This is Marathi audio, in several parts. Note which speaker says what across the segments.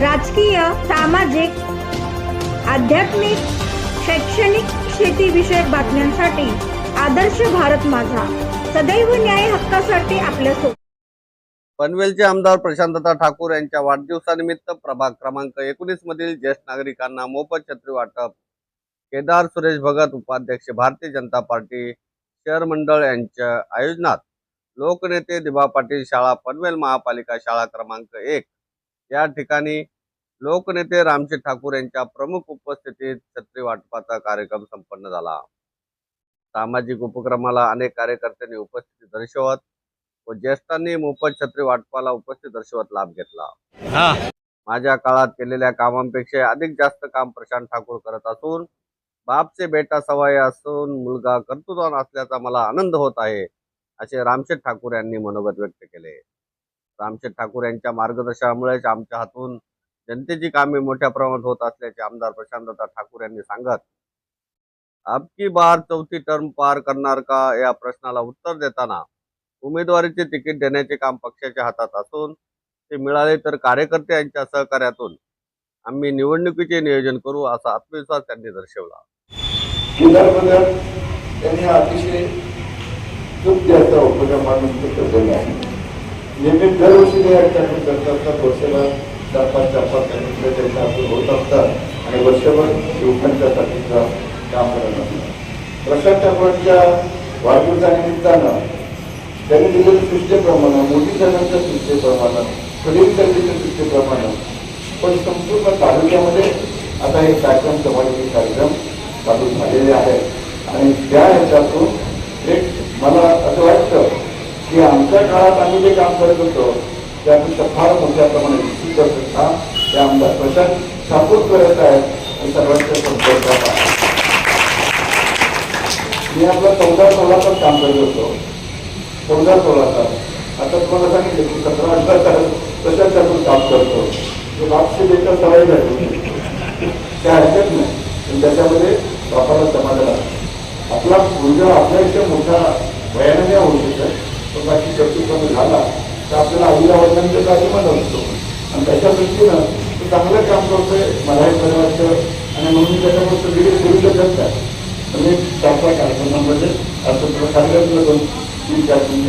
Speaker 1: राजकीय सामाजिक आध्यात्मिक शैक्षणिक शेतीविषयक बातम्यांसाठी आदर्श भारत माझा. सदैव न्याय हक्कासाठी आपल्यासोबत
Speaker 2: पनवेलचे आमदार प्रशांतता ठाकूर यांच्या वाढदिवसानिमित्त प्रभाग क्रमांक एकोणीस मधील ज्येष्ठ नागरिकांना मोफत छत्री वाटप. केदार सुरेश भगत उपाध्यक्ष भारतीय जनता पार्टी शहर मंडळ यांच्या आयोजनात लोकनेते दिभा पाटील शाळा पनवेल महापालिका शाळा क्रमांक एक. या ठिकाणी लोकनेते रामशेठ ठाकूर यांच्या प्रमुख उपस्थितीत छत्री वाटपाचा कार्यक्रम संपन्न झाला. सामाजिक उपक्रमाला अनेक कार्यकर्त्यांनी उपस्थिती दर्शवत व ज्येष्ठांनी मोफत छत्री वाटपाला उपस्थित दर्शवत लाभ घेतला. माझ्या काळात केलेल्या कामांपेक्षा अधिक जास्त काम प्रशांत ठाकूर करत असून बापचे बेटा सवय असून मुलगा कर्तृत्वान असल्याचा मला आनंद होत आहे असे रामशेठ ठाकूर यांनी मनोगत व्यक्त केले. रामशेठ ठाकूर यांच्या मार्गदर्शनामुळेच आमच्या हातून जनतेची कामे मोठ्या प्रमाणात होत असल्याचे आमदार प्रशांतता ठाकूर यांनी सांगत अबकी बार चौथी टर्म पार करणार का या प्रश्नाला उत्तर देताना उमेदवारीचे तिकीट देण्याचे काम पक्षाच्या हातात असून ते मिळाले तर कार्यकर्ते यांच्या सहकार्यातून आम्ही निवडणुकीचे नियोजन करू असा आत्मविश्वास त्यांनी दर्शवला.
Speaker 3: त्यांनी अतिशय खूप जास्त उपक्रमानंतर आहे नेहमी दरवर्षी ते अठ्ठावीस करत असतात वर्षाला चार पाच चार पाच त्यानंतर त्यांच्या आपण होत असतात आणि वर्षभर युवकांच्या साठीचा काम करत असतात. प्रशांत ठाकूरांच्या वाढदिवसानिमित्तानं त्यांनी दिलेल्या सृष्टीप्रमाणे मोठी जणांच्या सृष्टीप्रमाणे खडील सृष्टीप्रमाणे पण संपूर्ण तालुक्यामध्ये आता हे कार्यक्रम समाजाचे कार्यक्रम चालू झालेले आहेत. आणि त्या ह्याच्यातून एक मला असं वाटतं की आमच्या काळात आम्ही जे काम करत होतो त्यापेक्षा फार मोठ्या प्रमाणात विस्तृत असं काम ते आमदार प्रशांत ठाकूर करत आहेत आणि सर्वांच्या संपर्कात आहे मी आपला चौदा सोळा तास काम करत होतो. चौदा सोळा तास. आता तुम्हाला सांगितलं की सतरा अठरा तास तशाच त्यातून काम करतो तो बापशी देखील सवय झाली त्या हरकत नाही. पण त्याच्यामध्ये बापाला समाधान आपला मुलगा आपल्यापेक्षा मोठा वयाने नाही होऊ शकत. पण बाकी झाला तर आपल्याला आईला वडिलांच्या अभिमान असतो आणि त्याच्या दृष्टीनं तो चांगलं काम करतोय मला मलाही बरं वाटतं. आणि म्हणून मी त्याच्यामुळे सगळी करू शकत नाही म्हणजे चार कार्यक्रमामध्ये असं तुला सांगायचं पण तीन चार तीन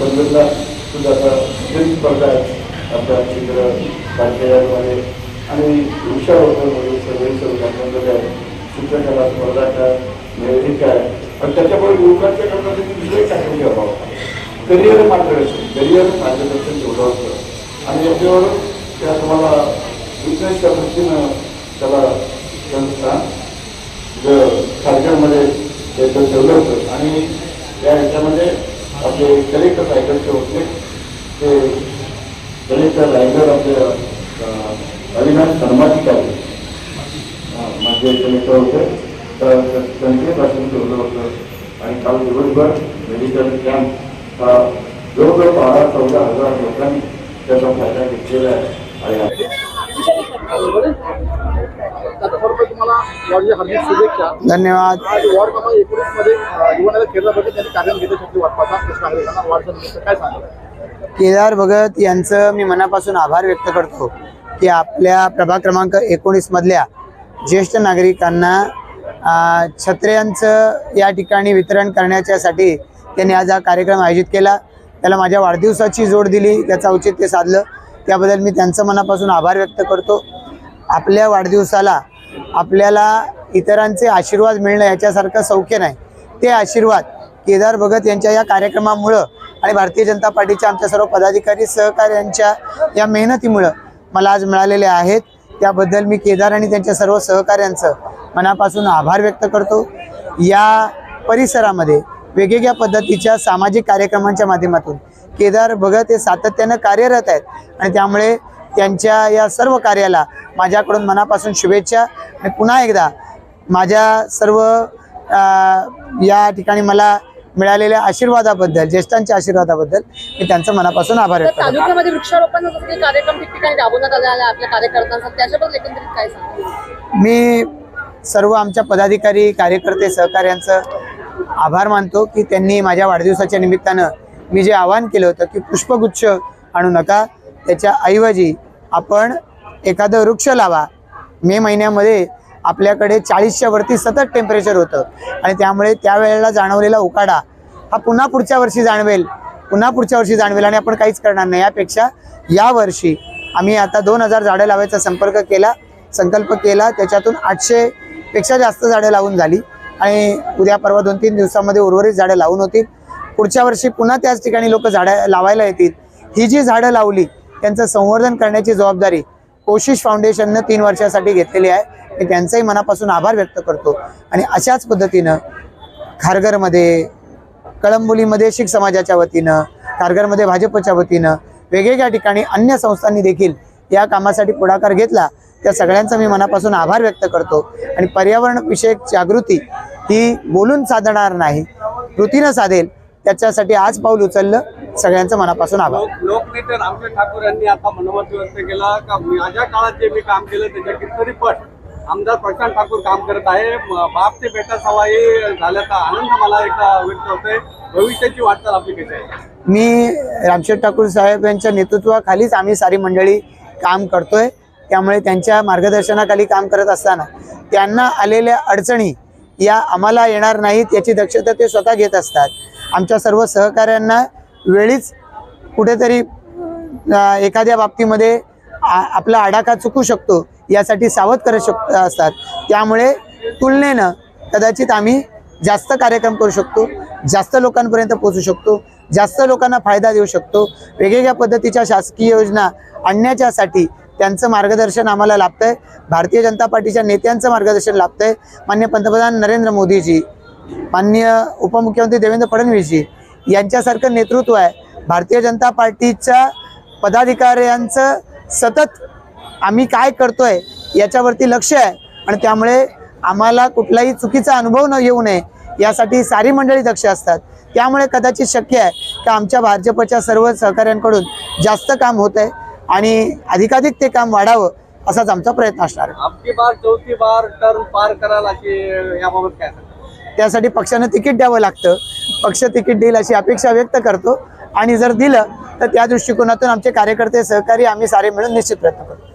Speaker 3: बंदरला सुद्धा आता खेळ स्पर्धा आहे. आपल्या चित्र कार्यालयामध्ये आणि हुशार म्हणजे होतं सगळे सर्व कार्यक्रमामध्ये आहे. चित्रकला स्पर्धा काय मेहंदी काय आणि त्याच्यामुळे युवकांच्या करण्यासाठी दुसरे कार्यक्रम घ्यावा करिअर मार्गदर्शन करिअर मार्गदर्शन ठेवलं होतं आणि याच्यावर त्या तुम्हाला बिझनेसच्या दृष्टीनं त्याला संस्था खारघरमध्ये त्याचं ठेवलं होतं आणि त्या ह्याच्यामध्ये आपले कलेक्टर रायगडचे होते ते कलेक्टर रायगड आपल्या अविनाश धर्माधिकारी आहे माझे कलेक्टर होते. तर त्यांच्यापासून ठेवलं होतं. आणि काल दिवसभर मेडिकल कॅम्प जवळजवळ बारा चौदा हजार लोकांनी त्याचा फायदा घेतलेला आहे. आणि
Speaker 4: सर्वप्रथम तुम्हाला वॉर्डच्या हार्दिक शुभेच्छा
Speaker 5: धन्यवाद केदार भगत यांचं मी मनापासून आभार व्यक्त करतो की आपल्या प्रभाग क्रमांक एकोणीस मधल्या ज्येष्ठ नागरिकांना छत्र्यांचं या ठिकाणी वितरण करण्याच्यासाठी त्यांनी आज हा कार्यक्रम आयोजित केला. त्याला माझ्या वाढदिवसाची जोड दिली. त्याचं औचित्य साधलं. त्याबद्दल मी त्यांचं मनापासून आभार व्यक्त करतो. आपल्या वाढदिवसाला आपल्याला इतरांचे आशीर्वाद मिळणं याच्यासारखं सौख्य नाही. ते आशीर्वाद केदार भगत यांच्या या कार्यक्रमामुळं आणि भारतीय जनता पार्टीच्या आमच्या सर्व पदाधिकारी सहकाऱ्यांच्या या मेहनतीमुळं मला आज मिळालेले आहेत. त्याबद्दल मी केदार आणि त्यांच्या सर्व सहकाऱ्यांचं मनापासून आभार व्यक्त करतो. या परिसरामध्ये वेगवेगळ्या पद्धतीच्या सामाजिक कार्यक्रमांच्या माध्यमातून. केदार भगत हे सातत्यानं कार्यरत आहेत. आणि त्यामुळे त्यांच्या या सर्व कार्याला माझ्याकडून मनापासून शुभेच्छा. आणि पुन्हा एकदा माझ्या सर्व या ठिकाणी मला मिळालेल्या आशीर्वादाबद्दल ज्येष्ठांच्या आशीर्वादाबद्दल मी त्यांचं मनापासून आभार व्यक्त करतो.
Speaker 6: तालुक्यामध्ये वृक्षारोपण काही कार्यक्रम ठिकठिकाणी राबवण्यात आले आहे? आपल्या कार्यकर्त्यांसाठी त्याच्याबद्दल एकंदरीत काय सांगा
Speaker 5: मी सर्व आमच्या पदाधिकारी कार्यकर्ते सहकार्यांचं आभार मानतो की त्यांनी माझ्या वाढदिवसाच्या निमित्तानं मी जे आवाहन केलं होतं की पुष्पगुच्छ आणू नका त्याच्या ऐवजी आपण एखादं वृक्ष लावा. मे महिन्यामध्ये आपल्याकडे चाळीसच्या वरती सतत टेम्परेचर होतं आणि त्यामुळे त्यावेळेला जाणवलेला उकाडा हा पुन्हा पुढच्या वर्षी जाणवेल पुन्हा पुढच्या वर्षी जाणवेल आणि आपण काहीच करणार नाही. यापेक्षा यावर्षी आम्ही आता दोन हजार झाडं लावायचा संपर्क केला संकल्प केला त्याच्यातून आठशेपेक्षा जास्त झाडं लावून झाली. आणि उद्या परवा दोन तीन दिवसामध्ये उर्वरित झाडं लावून होतील. पुढच्या वर्षी पुन्हा त्याच ठिकाणी लोक झाडं लावायला येतील. ही जी झाडं लावली त्यांचं संवर्धन करण्याची जबाबदारी कोशिश फाउंडेशननं तीन वर्षासाठी घेतलेली आहे. मी त्यांचाही मनापासून आभार व्यक्त करतो. आणि अशाच पद्धतीनं खारघरमध्ये कळंबोलीमध्ये शीख समाजाच्या वतीनं खारघरमध्ये भाजपच्या वतीनं वेगवेगळ्या ठिकाणी अन्य संस्थांनी देखील या कामासाठी पुढाकार घेतला. त्या सगळ्यांचा मी मनापासून आभार व्यक्त करतो. आणि पर्यावरण विषयक जागृती ही बोलून साधणार नाही कृतीनं साधेल त्याच्यासाठी आज पाऊल उचललं. सगळ्यांचं मनापासून आभार.
Speaker 2: लोक लोकनेते रामचंद्र ठाकूर यांनी आता मनोमत व्यक्त केलं का? माझ्या काळात जे मी काम केलं त्याच्या कितीतरी पट आमदार प्रशांत ठाकूर काम करत आहे. म- बापचे बेटा सवाई झाल्याचा आनंद मला एकदा व्यक्त होतोय. भविष्याची वाटचाल आपली कशी आहे?
Speaker 5: मी रामशेठ ठाकूर साहेब यांच्या नेतृत्वाखालीच आम्ही सारी मंडळी काम करतोय. त्यामुळे त्यांच्या मार्गदर्शनाखाली काम करत असताना त्यांना आलेल्या अडचणी या आम्हाला येणार नाहीत याची दक्षता ते स्वतः घेत असतात. आमच्या सर्व सहकाऱ्यांना वेळीच कुठेतरी एखाद्या बाबतीमध्ये आ- आपला आडाखा चुकू शकतो यासाठी सावध करत शक असतात. त्यामुळे तुलनेनं कदाचित आम्ही जास्त कार्यक्रम करू शकतो जास्त लोकांपर्यंत पोहोचू शकतो जास्त लोकांना फायदा देऊ शकतो. वेगवेगळ्या पद्धतीच्या शासकीय योजना आणण्याच्यासाठी त्यांचं मार्गदर्शन आम्हाला लाभतंय. भारतीय जनता पार्टीच्या नेत्यांचं मार्गदर्शन लाभतंय. मान्य पंतप्रधान नरेंद्र मोदीजी माननीय उपमुख्यमंत्री देवेंद्र फडणवीसजी यांच्यासारखं नेतृत्व आहे. भारतीय जनता पार्टीच्या पदाधिकाऱ्यांचं सतत आम्ही काय करतोय याच्यावरती लक्ष आहे. आणि त्यामुळे आम्हाला कुठलाही चुकीचा अनुभव न येऊ नये यासाठी सारी मंडळी दक्ष असतात. त्यामुळे कदाचित शक्य आहे की आमच्या भाजपच्या सर्व सहकाऱ्यांकडून जास्त काम होत आहे आणि अधिकाधिक ते काम वाढावं असाच आमचा प्रयत्न असणार आहे.
Speaker 2: आपकी बार चौथी बार टर्म पार कराल अशी याबाबत काय?
Speaker 5: त्यासाठी पक्षानं तिकीट द्यावं लागतं. पक्ष तिकीट देईल अशी अपेक्षा व्यक्त करतो. आणि जर दिलं तर त्या दृष्टिकोनातून आमचे कार्यकर्ते सहकारी आम्ही सारे मिळून निश्चित प्रयत्न करतो.